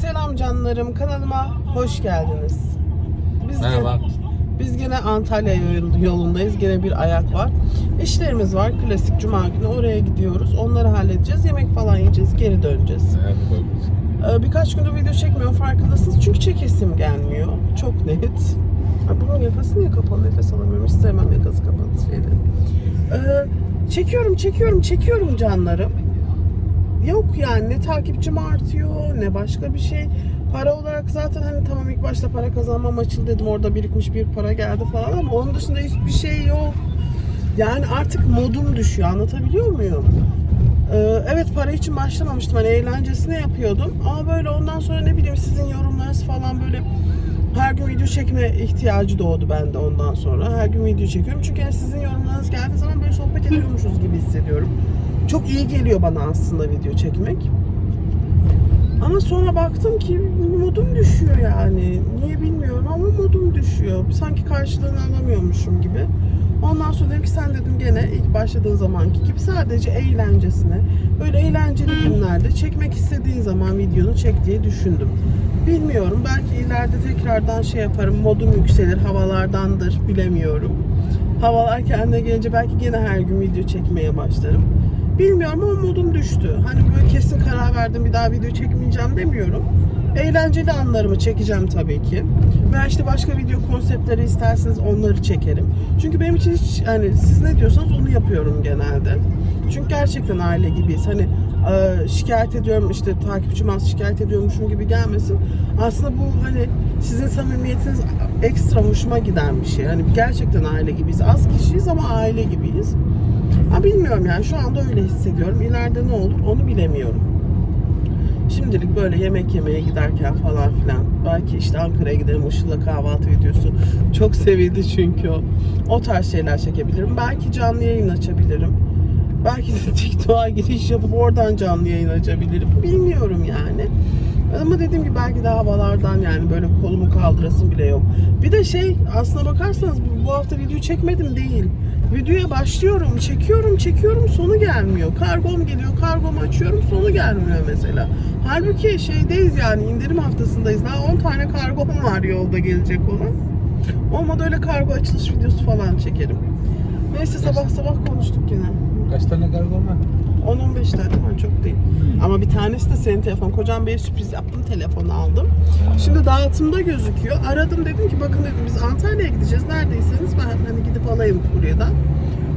Selam canlarım kanalıma hoş geldiniz. Biz Merhaba. Gene, biz gene Antalya yol- yolundayız. Gene bir ayak var. İşlerimiz var. Klasik cuma günü oraya gidiyoruz. Onları halledeceğiz. Yemek falan yiyeceğiz. Geri döneceğiz. Evet. Ee, birkaç gündür video çekmiyorum farkındasınız. Çünkü çekesim gelmiyor. Çok net. Ha, bunun yakası niye kapalı? Nefes alamıyorum. Hiç sevmem yakası kapalı şeyleri. Ee, çekiyorum, çekiyorum, çekiyorum canlarım. Yok yani ne takipçim artıyor ne başka bir şey. Para olarak zaten hani tamam ilk başta para kazanma maçı dedim orada birikmiş bir para geldi falan ama onun dışında hiçbir şey yok. Yani artık modum düşüyor anlatabiliyor muyum? Ee, evet para için başlamamıştım hani eğlencesine yapıyordum ama böyle ondan sonra ne bileyim sizin yorumlarınız falan böyle her gün video çekme ihtiyacı doğdu bende ondan sonra. Her gün video çekiyorum çünkü yani sizin yorumlarınız geldiği zaman böyle sohbet ediyormuşuz gibi hissediyorum. Çok iyi geliyor bana aslında video çekmek. Ama sonra baktım ki modum düşüyor yani. Niye bilmiyorum ama modum düşüyor. Sanki karşılığını alamıyormuşum gibi. Ondan sonra dedim ki sen dedim gene ilk başladığın zamanki gibi sadece eğlencesine böyle eğlenceli günlerde çekmek istediğin zaman videonu çek diye düşündüm. Bilmiyorum belki ileride tekrardan şey yaparım modum yükselir havalardandır bilemiyorum. Havalar kendine gelince belki gene her gün video çekmeye başlarım. Bilmiyorum ama modum düştü. Hani böyle kesin karar verdim bir daha video çekmeyeceğim demiyorum. Eğlenceli anlarımı çekeceğim tabii ki. Veya işte başka video konseptleri isterseniz onları çekerim. Çünkü benim için hiç hani siz ne diyorsanız onu yapıyorum genelde. Çünkü gerçekten aile gibiyiz. Hani e, şikayet ediyorum işte takipçim az şikayet ediyormuşum gibi gelmesin. Aslında bu hani sizin samimiyetiniz ekstra hoşuma giden bir şey. Hani gerçekten aile gibiyiz. Az kişiyiz ama aile gibiyiz. Ha bilmiyorum yani şu anda öyle hissediyorum. İleride ne olur onu bilemiyorum. Şimdilik böyle yemek yemeye giderken falan filan. Belki işte Ankara'ya giderim Işıl'la kahvaltı videosu. Çok sevildi çünkü o. O tarz şeyler çekebilirim. Belki canlı yayın açabilirim. Belki de TikTok'a giriş yapıp oradan canlı yayın açabilirim. Bilmiyorum yani. Ama dediğim gibi belki de havalardan yani böyle kolumu kaldırasım bile yok. Bir de şey aslına bakarsanız bu- hafta video çekmedim değil. Videoya başlıyorum, çekiyorum, çekiyorum sonu gelmiyor. Kargom geliyor, kargomu açıyorum sonu gelmiyor mesela. Halbuki şeydeyiz yani indirim haftasındayız. Daha 10 tane kargom var yolda gelecek olan. Olmadı öyle kargo açılış videosu falan çekerim. Neyse sabah sabah konuştuk yine. Kaç tane kargo var? 10-15 tane var çok değil. Ama bir tanesi de senin telefon. Kocam Bey'e sürpriz yaptım. Telefonu aldım. Şimdi dağıtımda gözüküyor. Aradım dedim ki bakın dedim biz Antalya'ya gideceğiz. Neredeyseniz ben hani gidip alayım kuryeden.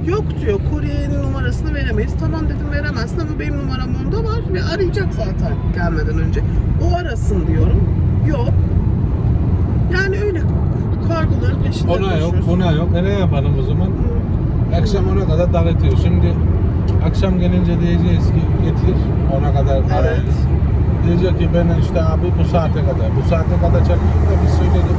Yok diyor kuryenin numarasını veremeyiz. Tamam dedim veremezsin ama benim numaram onda var ve arayacak zaten gelmeden önce. O arasın diyorum. Yok. Yani öyle kargoların peşinde Ona yok, koşuyoruz. buna yok. E ne yapalım o zaman? Akşam ona kadar dağıtıyor. Şimdi akşam gelince diyeceğiz ki getir. Ona kadar arayız. Diyecek ki ben işte abi bu saate kadar. Bu saate kadar çekmek de biz söyledik.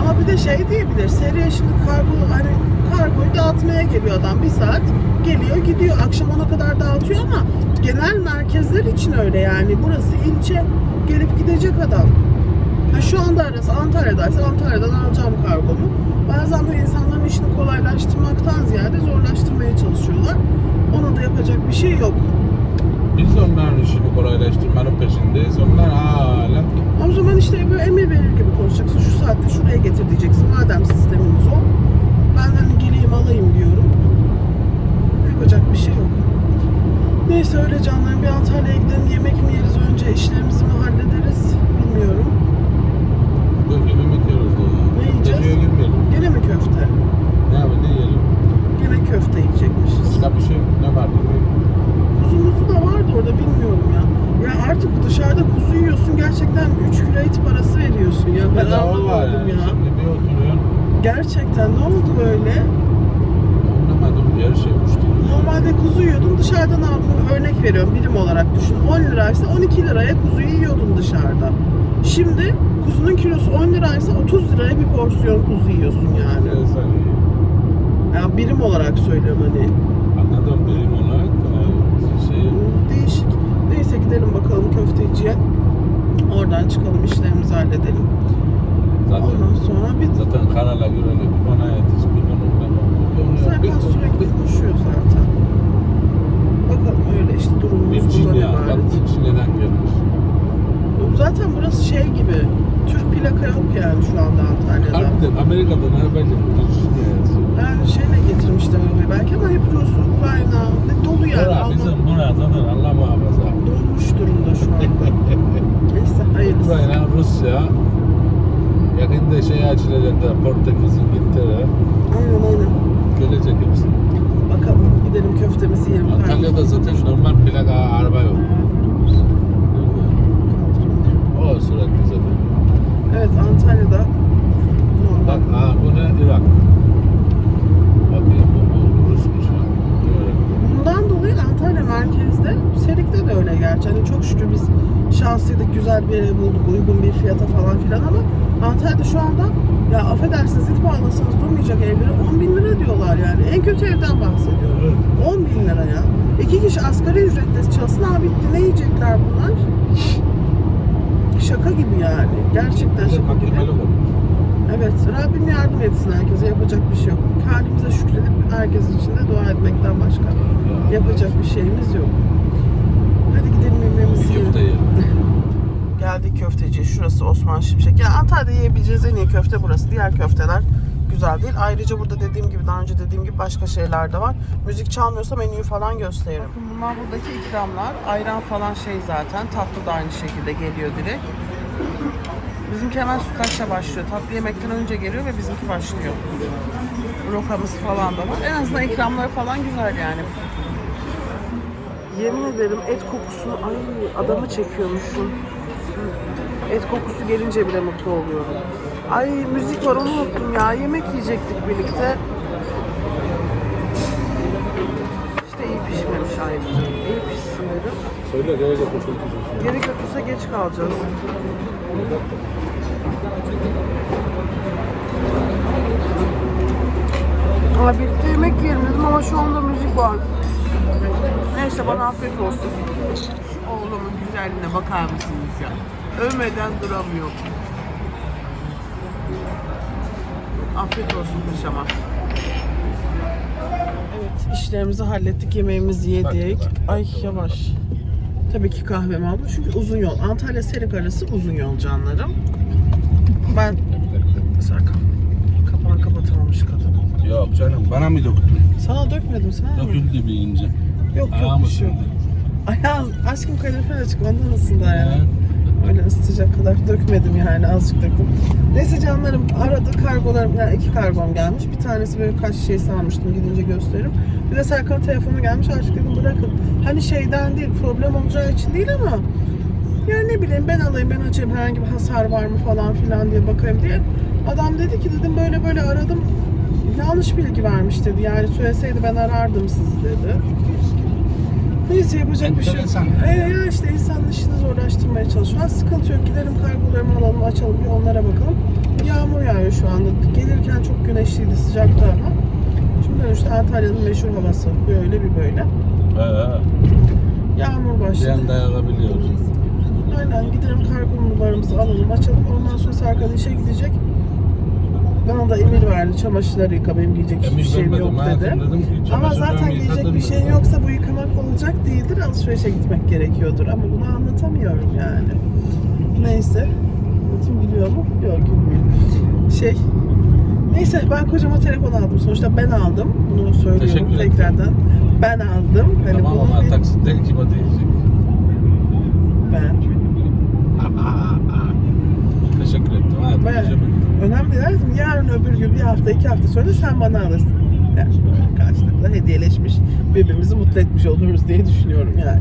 Ama bir de şey diyebilir. Seriye şimdi kargo hani kargoyu dağıtmaya geliyor adam bir saat geliyor gidiyor akşam ona kadar dağıtıyor ama genel merkezler için öyle yani burası ilçe gelip gidecek adam. Ha şu anda arası Antalya'daysa Antalya'dan alacağım kargomu. Bazen bu insanların işini kolaylaştırmaktan ziyade zorlaştırmaya çalışıyorlar. Ona da yapacak bir şey yok. Biz de onların işini kolaylaştırmanın peşindeyiz. Onlar hala O zaman işte böyle emir verir gibi konuşacaksın. Şu saatte şuraya getir diyeceksin. Madem sisteminiz o. Ben hani geleyim alayım diyorum. Yapacak bir şey yok. Neyse öyle canlarım bir Antalya'ya gidelim. Yemek mi yeriz önce işlerimizi mi hallederiz bilmiyorum. bugün yemek yiyoruz diye. Ne yiyeceğiz? Geceye girmeyelim. Gene mi köfte? Ne yapalım ne yiyelim? Gene köfte Başka bir şey ne var bilmiyorum. Kuzumuzu da vardı orada bilmiyorum ya. Ya artık dışarıda kuzu yiyorsun gerçekten 3 kilo et parası veriyorsun ya. Ben var anlamadım yani. ya. Şimdi bir oturuyorsun. Gerçekten ne oldu böyle? Anlamadım her şey uçtu. Normalde kuzu yiyordun dışarıdan aldığın örnek veriyorum birim olarak düşün 10 liraysa 12 liraya kuzuyu yiyordun dışarıda. Şimdi kuzunun kilosu 10 liraysa 30 liraya bir porsiyon kuzu yiyorsun yani. Enteresan. Ya birim olarak söylüyorum hani. Anladım benim olarak e, şey Değişik. Neyse gidelim bakalım köfteciye. Oradan çıkalım işlerimizi halledelim. zaten Ondan sonra bir zaten karala görelim ona yetiş bir onunla Serkan sürekli koşuyor zaten. Bakalım öyle işte durumumuz Bir bundan ya bak ibaret. Çin'den gelmiş. Zaten burası şey gibi. Türk plaka yok yani şu anda Antalya'da. Harbiden Amerika'da ne yapacak? Yani şeyle getirmişler öyle belki ama hep Rus, Ukrayna ne dolu yani. Bura Alman- bizim bura zaten Allah muhafaza. dolmuş durumda şu anda. Neyse hayırlısı. Ukrayna, Rusya, yakında şey açılacak da Portekiz, İngiltere Aynen aynen. gelecek hepsi. Bakalım gidelim köftemizi yiyelim. Antalya'da zaten normal plaka araba yok. O sürekli zaten. Evet Antalya'da Bak normal. ha bu ne? Irak. Bakayım bu, bu Rusmuş ha. Evet. Bundan dolayı Antalya merkezde, Serik'te de öyle gerçi. Hani çok şükür biz şanslıydık, güzel bir ev bulduk, uygun bir fiyata falan filan ama Antalya'da şu anda ya affedersiniz it bağlasanız durmayacak evleri 10 bin lira diyorlar yani. En kötü evden bahsediyorum. 10 bin lira ya. İki kişi asgari ücretle çalışsın abi bitti ne yiyecekler bunlar? Şaka gibi yani. Gerçekten şaka gibi. Evet, Rabbim yardım etsin herkese. Yapacak bir şey yok. Halimize şükredip herkes için de dua etmekten başka yapacak bir şeyimiz yok. Hadi gidelim yemeğimizi yiyelim. Geldik köfteci. Şurası Osman Şimşek. Yani Antalya'da yiyebileceğiniz en iyi köfte burası. Diğer köfteler güzel değil. Ayrıca burada dediğim gibi daha önce dediğim gibi başka şeyler de var. Müzik çalmıyorsa menüyü falan gösteririm. Bakın bunlar buradaki ikramlar. Ayran falan şey zaten. Tatlı da aynı şekilde geliyor direkt. Bizimki hemen sütlaçla başlıyor. Tatlı yemekten önce geliyor ve bizimki başlıyor. Rokamız falan da var. En azından ikramları falan güzel yani. Yemin ederim et kokusunu ay adamı çekiyormuşum. Et kokusu gelince bile mutlu oluyorum. Ay müzik var onu unuttum ya. Yemek yiyecektik birlikte. İşte iyi pişmemiş ayrıca. İyi pişsin dedim. Söyle geri kurtuluşuz. Geri götürse geç kalacağız. Aa, birlikte yemek yiyelim dedim ama şu anda müzik var. Neyse bana afiyet olsun. Şu oğlumun güzelliğine bakar mısınız ya? Övmeden duramıyor. Afiyet olsun paşama. Evet işlerimizi hallettik, yemeğimizi yedik. Ay yavaş. Tabii ki kahvemi aldım çünkü uzun yol. Antalya Serik arası uzun yol canlarım. Ben Serkan kapağı kapatamamış kadın. Yok canım bana mı döktün? Sana dökmedim sana? Döküldü bir ince. Yok yok Ayağım bir şey yok. ısındı. Ayağım aşkım kalorifer açık ondan ısındı ayağım. Öyle ısıtacak kadar dökmedim yani azıcık döktüm. Neyse canlarım aradı kargolarım yani iki kargom gelmiş. Bir tanesi böyle kaç şey sanmıştım gidince gösteririm. Bir de Serkan telefonu gelmiş artık dedim bırakın. Hani şeyden değil problem olacağı için değil ama yani ne bileyim ben alayım ben açayım herhangi bir hasar var mı falan filan diye bakayım diye. Adam dedi ki dedim böyle böyle aradım. Yanlış bilgi vermiş dedi. Yani söyleseydi ben arardım sizi dedi. Neyse yapacak bir şey yok. Enteresan. Ee, ya işte insanın işini zorlaştırmaya çalışıyor. Sıkıntı yok. Gidelim kargolarımı alalım, açalım bir onlara bakalım. Yağmur yağıyor şu anda. Gelirken çok güneşliydi, sıcaktı ama. Şimdi dönüşte Antalya'nın meşhur havası. Böyle bir böyle. He. Yağmur başladı. anda yakabiliyoruz. Aynen gidelim kargolarımızı alalım, açalım. Ondan sonra Serkan işe gidecek. Bana da emir verdi. Çamaşırları yıka benim giyecek hiçbir Emir şeyim yok hayatım dedi. dedim ki, Ama zaten giyecek bir mı? şeyin yoksa bu yıkamak olacak değildir. Alışverişe gitmek gerekiyordur. Ama bunu anlatamıyorum yani. Neyse. Kim gülüyor mu? Yok gülmüyor. Şey. Neyse ben kocama telefon aldım. Sonuçta ben aldım. Bunu söylüyorum Teşekkür ederim. tekrardan. Ben aldım. Hani Tamam ama bir- taksitte kime diyecek? ben. Teşekkür ettim. Hayatım. Ben- ederim. Önemli değil. Dedim, Yarın öbür gün bir hafta iki hafta sonra sen bana alırsın. Böyle karşılıklı hediyeleşmiş birbirimizi mutlu etmiş oluruz diye düşünüyorum yani.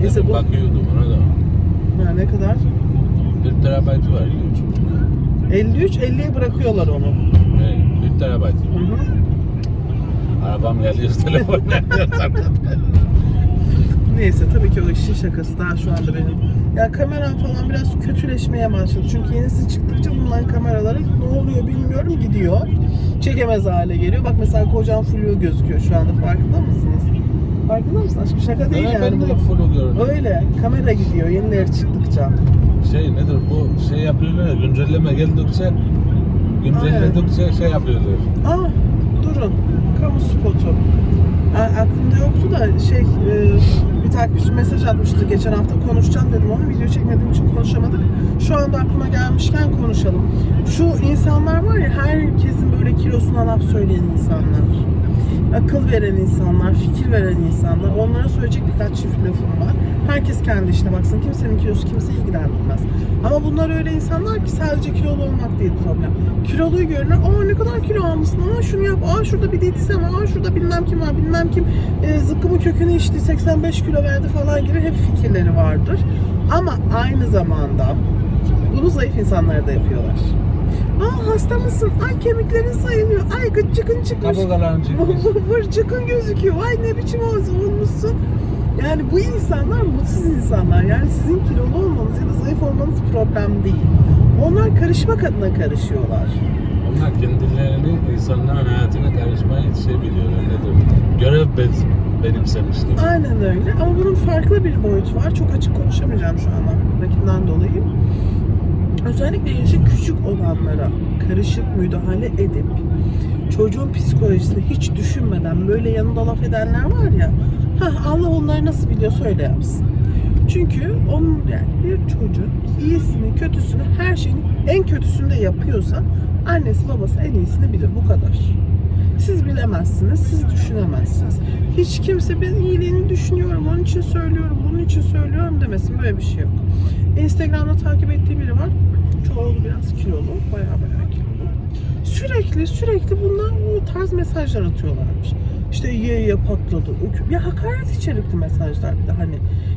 Neyse bu bakıyordum ona da. ha, ne kadar? 1 terabaytı var. 53 50'ye bırakıyorlar onu. Evet, 1 terabayt. Hı hı. Arabam geliyor telefon nerede? Neyse tabii ki o işin şakası daha şu anda benim. Ya kameram falan biraz kötüleşmeye başladı. Çünkü yenisi çıktıkça bulunan kameraları ne oluyor bilmiyorum gidiyor. Çekemez hale geliyor. Bak mesela kocam flu gözüküyor şu anda farkında mısınız? Farkında mısın? Aşkım şaka değil Evet, yani. ben de full görüyorum. Öyle. Kamera gidiyor yenileri çıktıkça. Şey nedir bu şey yapıyorlar ya güncelleme geldikçe güncelledikçe şey yapıyorlar. Aa durun. Kamu spotu. A- aklımda yoktu da şey e, bir takipçi mesaj atmıştı geçen hafta konuşacağım dedim ama video çekmediğim için konuşamadık. Şu anda aklıma gelmişken konuşalım. Şu insanlar var ya herkesin böyle kilosuna laf söyleyen insanlar. Akıl veren insanlar, fikir veren insanlar. Onlara söyleyecek birkaç çift lafım var. Herkes kendi işine baksın. Kimsenin kilosu kimseyi ilgilendirmez. Ama bunlar öyle insanlar ki sadece kilolu olmak değil problem. Kiloluyu görürler. Aa ne kadar kilo almışsın. Aa şunu yap. Aa şurada bir diyetisyen var. Aa şurada bilmem kim var. Bilmem kim e, zıkkımın kökünü içti. 85 kilo verdi falan gibi hep fikirleri vardır. Ama aynı zamanda bunu zayıf insanlar da yapıyorlar. Aa hasta mısın? Ay kemiklerin sayılıyor. Ay gıcıkın çıkmış. Kaburgaların çıkmış. Vırcıkın gözüküyor. Ay ne biçim olmuşsun. Yani bu insanlar mutsuz insanlar. Yani sizin kilolu olmanız ya da zayıf olmanız problem değil. Onlar karışmak adına karışıyorlar. Onlar kendilerini insanların hayatına karışmaya yetişebiliyor. Öyledir. Görev ben, benimsemişler. Aynen öyle ama bunun farklı bir boyutu var. Çok açık konuşamayacağım şu an buradakinden dolayı. Özellikle yaşı küçük olanlara karışık müdahale edip çocuğun psikolojisini hiç düşünmeden böyle yanında laf edenler var ya Hah Allah onları nasıl biliyorsa öyle yapsın. Çünkü onun yani bir çocuğun iyisini, kötüsünü, her şeyini en kötüsünü de yapıyorsa annesi babası en iyisini bilir bu kadar. Siz bilemezsiniz, siz düşünemezsiniz. Hiç kimse ben iyiliğini düşünüyorum, onun için söylüyorum, bunun için söylüyorum demesin. Böyle bir şey yok. Instagram'da takip ettiğim biri var. Çoğu biraz kilolu, bayağı bayağı kilolu. Sürekli sürekli bunlar bu tarz mesajlar atıyorlarmış. İşte ye ye patladı. Ya hakaret içerikli mesajlar bir de hani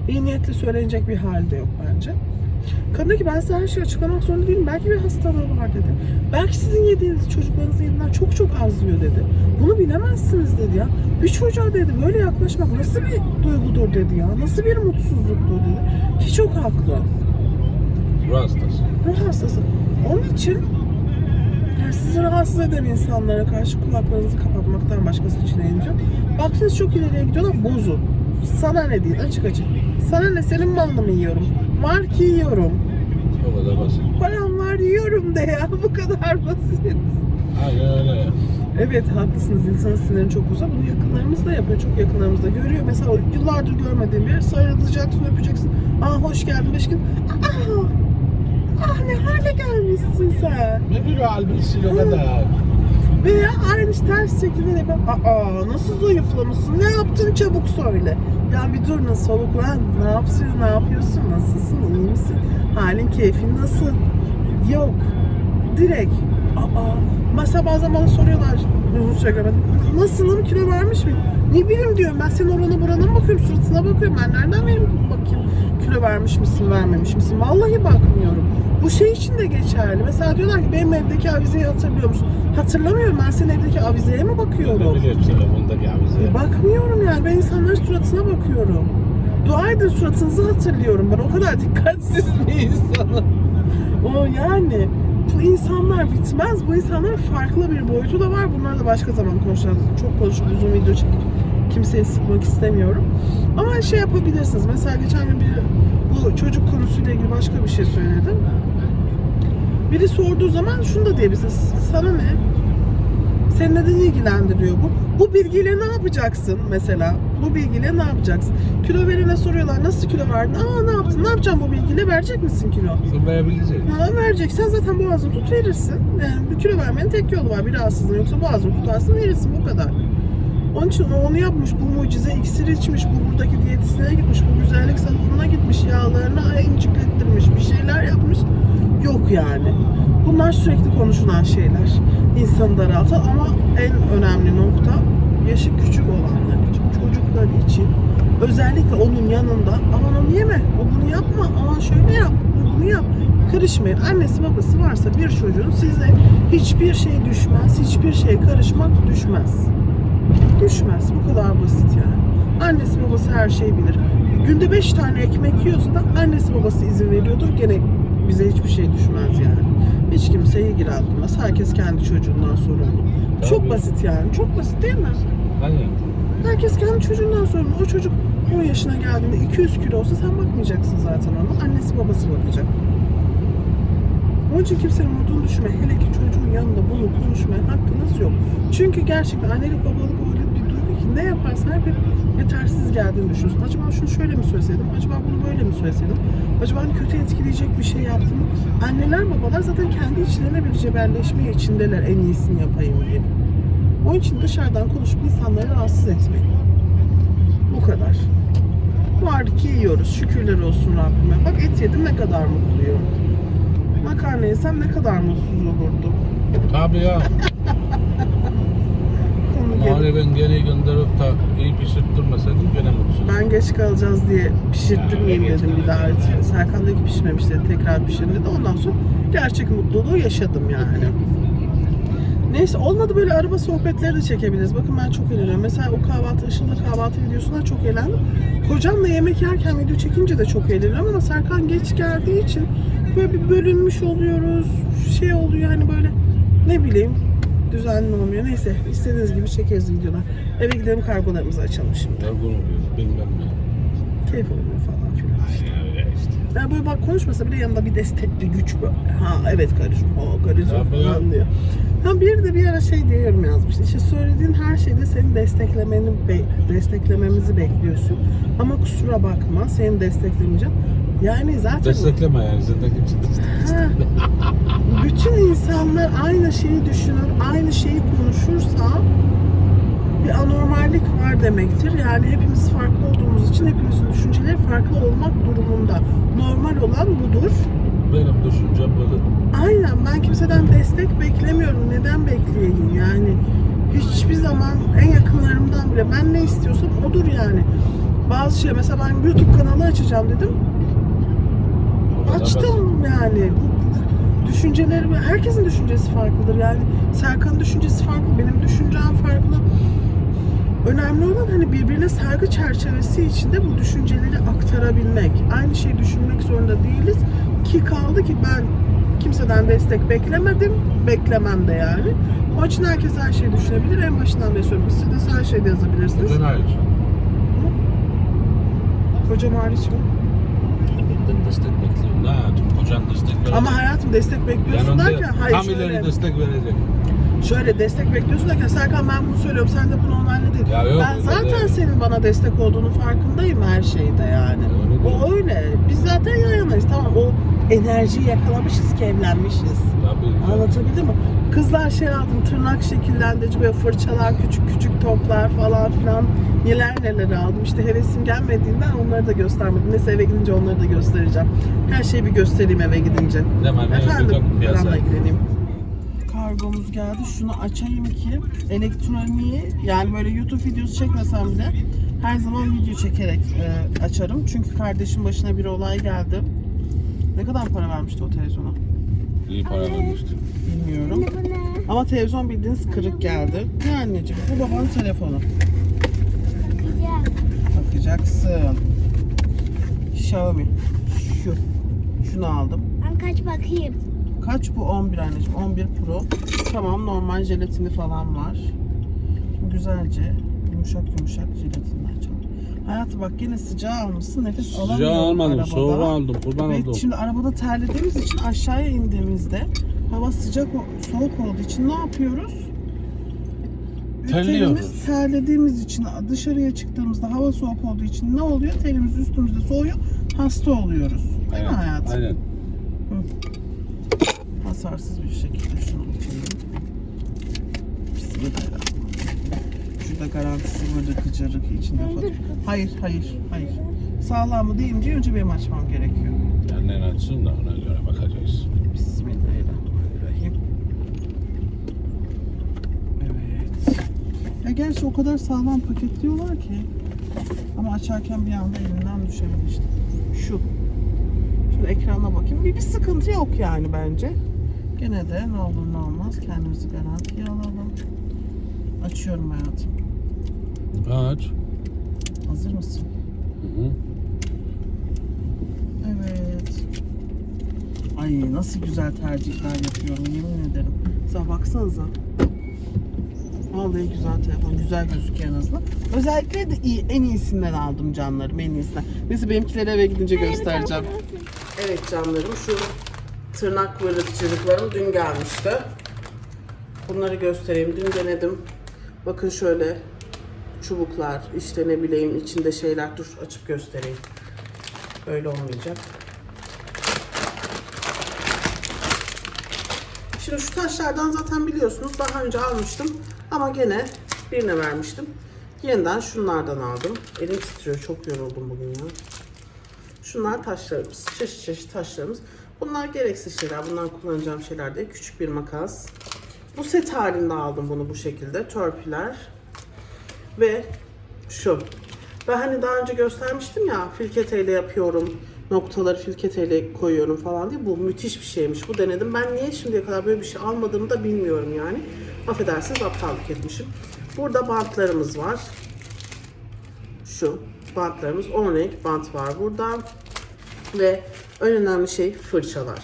iyi niyetli söylenecek bir halde yok bence. Kadın dedi ki ben size her şeyi açıklamak zorunda değilim. Belki bir hastalığı var dedi. Belki sizin yediğiniz çocuklarınızın yediğinden çok çok az yiyor dedi. Bunu bilemezsiniz dedi ya. Bir çocuğa dedi böyle yaklaşmak nasıl bir duygudur dedi ya. Nasıl bir mutsuzluktur dedi. Ki çok haklı. Ruh hastası. Ruh hastası. Onun için yani sizi rahatsız eden insanlara karşı kulaklarınızı kapatmaktan başka seçeneğiniz yok. Baktınız çok ileriye gidiyorlar bozun. Sana ne değil açık açık. Sana ne senin malını mı yiyorum? Var ki yiyorum. O kadar basit. Param var yiyorum de ya bu kadar basit. Aynen öyle. Evet haklısınız insanın sinirleri çok uzak. Bunu yakınlarımız da yapıyor. Çok yakınlarımız da görüyor. Mesela yıllardır görmediğin biri sarılacaksın öpeceksin. Aa hoş geldin beş gün. Aa, ah ne hale gelmişsin sen. Ne bir halbuki o kadar. Veya aynı ters şekilde de ben aa nasıl zayıflamışsın ne yaptın çabuk söyle. Ya bir dur nasıl soluklan ne yapıyorsun ne yapıyorsun nasılsın? İyi misin? Halin keyfin nasıl? Yok. Direkt aa mesela bazen bana soruyorlar. Uzun süre görmedim. Nasılım kilo vermiş miyim ne bileyim diyorum ben. Senin orana burana mı bakıyorum? Suratına bakıyorum. Ben nereden benim bakayım? Kilo vermiş misin vermemiş misin? Vallahi bakmıyorum. Bu şey için de geçerli. Mesela diyorlar ki benim evdeki avizeyi hatırlıyor musun? Hatırlamıyorum. Ben senin evdeki avizeye mi bakıyorum? biliyorum telefondaki abize. E, bakmıyorum yani. Ben insanların suratına bakıyorum. Dua suratınızı hatırlıyorum. Ben o kadar dikkatsiz bir insanım. O yani bu insanlar bitmez. Bu insanların farklı bir boyutu da var. Bunları da başka zaman konuşacağız. Çok konuşup uzun video çekip kimseyi sıkmak istemiyorum. Ama şey yapabilirsiniz. Mesela geçen gün bir bu çocuk konusuyla ilgili başka bir şey söyledim. Biri sorduğu zaman şunu da diyebilirsiniz. Sana ne? Seni neden ilgilendiriyor bu? Bu bilgiyle ne yapacaksın mesela? Bu bilgiyle ne yapacaksın? Kilo verene soruyorlar nasıl kilo verdin? Aa ne yaptın? Ne yapacağım bu bilgiyle? Verecek misin kilo? Zıplayabilecek. Ha, vereceksen zaten boğazını tut verirsin. Yani bir kilo vermenin tek yolu var. Bir rahatsızlığın yoksa boğazını tutarsın verirsin bu kadar. Onun için onu yapmış, bu mucize iksiri içmiş, bu buradaki diyetisyene gitmiş, bu güzellik salonuna gitmiş, yağlarını inciklettirmiş, bir şeyler yapmış. Yok yani. Bunlar sürekli konuşulan şeyler. İnsanı daraltan ama en önemli nokta yaşı küçük olanlar için, çocuklar için. Özellikle onun yanında aman onu yeme, o bunu yapma, aman şöyle yap, bu bunu yap. Karışmayın. Annesi babası varsa bir çocuğun size hiçbir şey düşmez, hiçbir şey karışmak düşmez. Düşmez. Bu kadar basit yani. Annesi babası her şeyi bilir. Günde 5 tane ekmek yiyorsa da annesi babası izin veriyordur. Gene bize hiçbir şey düşmez yani. Hiç kimse ilgilendirmez. Herkes kendi çocuğundan sorumlu. Çok basit yani. Çok basit değil mi? Aynen. Herkes kendi çocuğundan sorumlu. O çocuk 10 yaşına geldiğinde 200 kilo olsa sen bakmayacaksın zaten ona. Annesi babası bakacak. Onun için kimsenin modunu düşürme. Hele ki çocuğun yanında bunu konuşmaya hakkınız yok. Çünkü gerçekten annelik babalık öyle bir duygu ki ne yaparsan hep yetersiz geldiğini düşünüyorsun. Acaba şunu şöyle mi söyleseydim? Acaba bunu böyle mi söyleseydim? Acaba hani kötü etkileyecek bir şey yaptım mı? Anneler babalar zaten kendi içlerine bir cebelleşme içindeler en iyisini yapayım diye. Onun için dışarıdan konuşup insanları rahatsız etmeyin. Bu kadar. Var ki yiyoruz. Şükürler olsun Rabbime. Bak et yedim ne kadar mutluyum. Makarna yesem ne kadar mutsuz olurdum. Tabii ya. Mali ben gene gönderip da iyi pişirttirmeseydim gene mutsuz. Ben geç kalacağız diye pişirttirmeyeyim Ya, dedim bir daha. Serkan dedi ki pişmemiş dedi. Tekrar pişirin dedi. Ondan sonra gerçek mutluluğu yaşadım yani. Neyse olmadı böyle araba sohbetleri de çekebiliriz. Bakın ben çok eğleniyorum. Mesela o kahvaltı, Işıl'da kahvaltı videosundan çok eğlendim. Kocamla yemek yerken video çekince de çok eğleniyorum ama Serkan geç geldiği için böyle bir bölünmüş oluyoruz. Şey oluyor hani böyle ne bileyim düzenli olmuyor. Neyse istediğiniz gibi çekeriz videolar. Eve gidelim kargolarımızı açalım şimdi. Yorgun oluyoruz bilmem ne. Keyif oluyor falan filan. İşte. Ya böyle bak konuşmasa bile yanında bir destekli güç böyle. Ha evet karıcığım, o karıcığım falan diyor. Ha bir de bir ara şey diye yorum yazmış. İşte söylediğin her şeyde senin desteklemeni be- desteklememizi bekliyorsun. Ama kusura bakma seni desteklemeyeceğim. Yani zaten Destekleme yani senden kimse destek. Ha, bütün insanlar aynı şeyi düşünür, aynı şeyi konuşursa bir anormallik var demektir. Yani hepimiz farklı olduğumuz için hepimizin düşünceleri farklı olmak durumunda. Normal olan budur. Benim düşüncem böyle. Aynen ben kimseden destek beklemiyorum. Neden bekleyeyim yani? Hiçbir zaman en yakınlarımdan bile ben ne istiyorsam odur yani. Bazı şey mesela ben YouTube kanalı açacağım dedim. Açtım yani. Düşünceleri, herkesin düşüncesi farklıdır yani. Serkan'ın düşüncesi farklı, benim düşüncem farklı. Önemli olan hani birbirine saygı çerçevesi içinde bu düşünceleri aktarabilmek. Aynı şeyi düşünmek zorunda değiliz. Ki kaldı ki ben kimseden destek beklemedim, beklemem de yani. O için herkes her şeyi düşünebilir. En başından beri söylüyorum. Siz de her şeyde yazabilirsiniz. Ben hayır. Kocam hariç mi? Benden destek bekliyorum. Ne hayatım kocan destek verecek. Ama hayatım destek bekliyorsun derken hayır tam şöyle. ileri destek verecek. Şöyle destek bekliyorsun derken Serkan ben bunu söylüyorum sen de bunu onayla değil. Ya yok, ben zaten değil. senin bana destek olduğunun farkındayım her şeyde yani. Öyle değil. o öyle. Biz zaten yan yanayız tamam o enerjiyi yakalamışız ki evlenmişiz. Tabii. Anlatabildim mi? Kızlar şey aldım tırnak şekillendirici böyle fırçalar küçük küçük toplar falan filan neler neler aldım. İşte hevesim gelmediğinden onları da göstermedim. Neyse eve gidince onları da göstereceğim. Her şeyi bir göstereyim eve gidince. Ne Efendim, paramla ilgileneyim. Kargomuz geldi. Şunu açayım ki elektroniği yani böyle YouTube videosu çekmesem bile her zaman video çekerek e, açarım. Çünkü kardeşim başına bir olay geldi. Ne kadar para vermişti o televizyona? İyi para vermişti. Bilmiyorum. Ama televizyon bildiğiniz kırık geldi. Ne anneciğim? Bu babanın telefonu. Takacaksın. Xiaomi. Şu. Şunu aldım. Ben kaç bakayım. Kaç bu? 11 anneciğim. 11 Pro. Tamam normal jelatini falan var. Şimdi güzelce yumuşak yumuşak jelatinler açalım. Hayatım bak yine sıcağı almışsın. Nefes Sıcağı alamıyorum almadım. arabada. Soğuğu aldım. Kurban Evet, oldum. şimdi arabada terlediğimiz için aşağıya indiğimizde hava sıcak soğuk olduğu için ne yapıyoruz? Terliyoruz. Terimiz terlediğimiz için dışarıya çıktığımızda hava soğuk olduğu için ne oluyor? Terimiz üstümüzde soğuyor. Hasta oluyoruz. Değil mi hayatım? Aynen. Hasarsız bir şekilde şunu açalım. Bismillahirrahmanirrahim. Şurada garantisi burada kıcırık içinde falan. Hayır, hayır, hayır. Sağlam mı değil mi diye önce benim açmam gerekiyor. Annen açsın da ona göre bakacağız. Bismillahirrahmanirrahim. Evet. Ya gerçi o kadar sağlam paketliyorlar ki. Ama açarken bir anda elimden düşebilir işte. Şu. Şimdi ekrana bakayım. Bir, bir sıkıntı yok yani bence. Gene de ne olur ne olmaz kendimizi garantiye alalım. Açıyorum hayatım. Aç. Hazır mısın? Hı hı. Evet. Ay nasıl güzel tercihler yapıyorum yemin ederim. Size baksanıza. Vallahi güzel telefon. Güzel gözüküyor en azından. Özellikle de iyi, en iyisinden aldım canlarım. En iyisinden. Neyse benimkileri eve gidince göstereceğim. Evet canlarım şu tırnak vırıkçılıklarım dün gelmişti. Bunları göstereyim. Dün denedim. Bakın şöyle çubuklar, işte ne bileyim içinde şeyler. Dur açıp göstereyim. Öyle olmayacak. Şimdi şu taşlardan zaten biliyorsunuz daha önce almıştım ama gene birine vermiştim. Yeniden şunlardan aldım. Elim titriyor çok yoruldum bugün ya. Şunlar taşlarımız. Çeşit çeşit taşlarımız. Bunlar gereksiz şeyler. Bunlar kullanacağım şeyler değil. Küçük bir makas. Bu set halinde aldım bunu bu şekilde. Törpüler. Ve şu. Ben hani daha önce göstermiştim ya filketeyle yapıyorum. Noktaları filketeyle koyuyorum falan diye. Bu müthiş bir şeymiş. Bu denedim. Ben niye şimdiye kadar böyle bir şey almadığımı da bilmiyorum yani. Affedersiniz aptallık etmişim. Burada bantlarımız var. Şu bantlarımız 10 renk bant var burada. Ve en önemli şey fırçalar.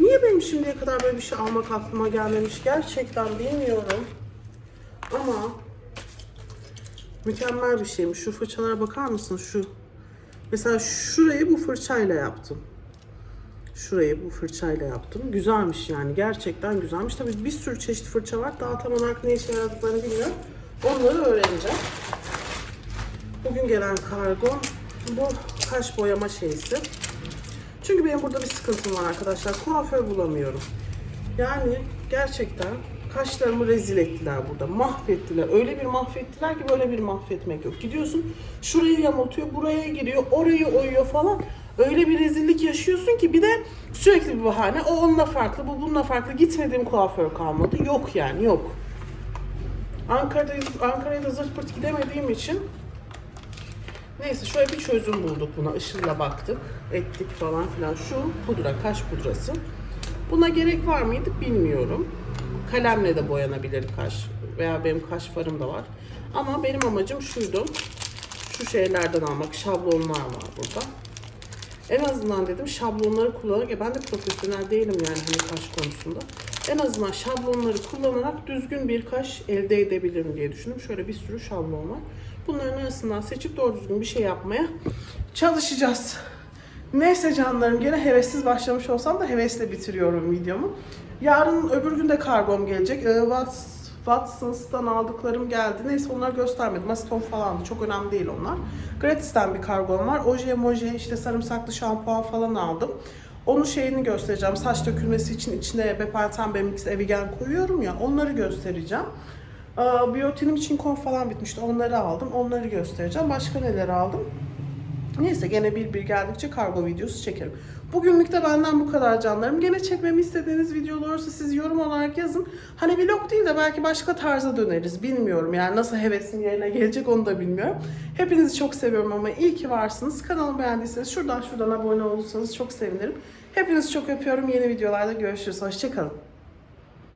Niye benim şimdiye kadar böyle bir şey almak aklıma gelmemiş gerçekten bilmiyorum. Ama mükemmel bir şeymiş. Şu fırçalara bakar mısın? Şu mesela şurayı bu fırçayla yaptım. Şurayı bu fırçayla yaptım. Güzelmiş yani. Gerçekten güzelmiş. Tabii bir sürü çeşit fırça var. Daha tam olarak ne işe yaradıklarını bilmiyorum. Onları öğreneceğim. Bugün gelen kargo bu kaş boyama şeysi. Çünkü benim burada bir sıkıntım var arkadaşlar. Kuaför bulamıyorum. Yani gerçekten kaşlarımı rezil ettiler burada. Mahvettiler. Öyle bir mahvettiler ki böyle bir mahvetmek yok. Gidiyorsun şurayı yamultuyor, buraya giriyor, orayı oyuyor falan. Öyle bir rezillik yaşıyorsun ki bir de sürekli bir bahane. O onunla farklı, bu bununla farklı. Gitmediğim kuaför kalmadı. Yok yani yok. Ankara'da, Ankara'ya da zırt pırt gidemediğim için Neyse şöyle bir çözüm bulduk buna. Işıl'la baktık, ettik falan filan. Şu pudra, kaş pudrası. Buna gerek var mıydı bilmiyorum. Kalemle de boyanabilir kaş. Veya benim kaş farım da var. Ama benim amacım şuydu. Şu şeylerden almak. Şablonlar var burada. En azından dedim şablonları kullanarak, ya ben de profesyonel değilim yani hani kaş konusunda. En azından şablonları kullanarak düzgün bir kaş elde edebilirim diye düşündüm. Şöyle bir sürü şablon var. Bunların arasından seçip doğru düzgün bir şey yapmaya çalışacağız. Neyse canlarım gene hevessiz başlamış olsam da hevesle bitiriyorum videomu. Yarın öbür gün de kargom gelecek. Ee, Watsons'tan aldıklarım geldi. Neyse onları göstermedim. Aseton falandı. Çok önemli değil onlar. Gratis'ten bir kargom var. Oje moje işte sarımsaklı şampuan falan aldım. Onun şeyini göstereceğim. Saç dökülmesi için içine Bepanthen Bemix Evigen koyuyorum ya. Onları göstereceğim. Biyotinim için kon falan bitmişti. Onları aldım. Onları göstereceğim. Başka neler aldım? Neyse gene bir bir geldikçe kargo videosu çekerim. Bugünlük de benden bu kadar canlarım. Gene çekmemi istediğiniz videolar olursa siz yorum olarak yazın. Hani vlog değil de belki başka tarza döneriz. Bilmiyorum yani nasıl hevesim yerine gelecek onu da bilmiyorum. Hepinizi çok seviyorum ama iyi ki varsınız. Kanalımı beğendiyseniz şuradan şuradan abone olursanız çok sevinirim. Hepinizi çok öpüyorum. Yeni videolarda görüşürüz. Hoşçakalın.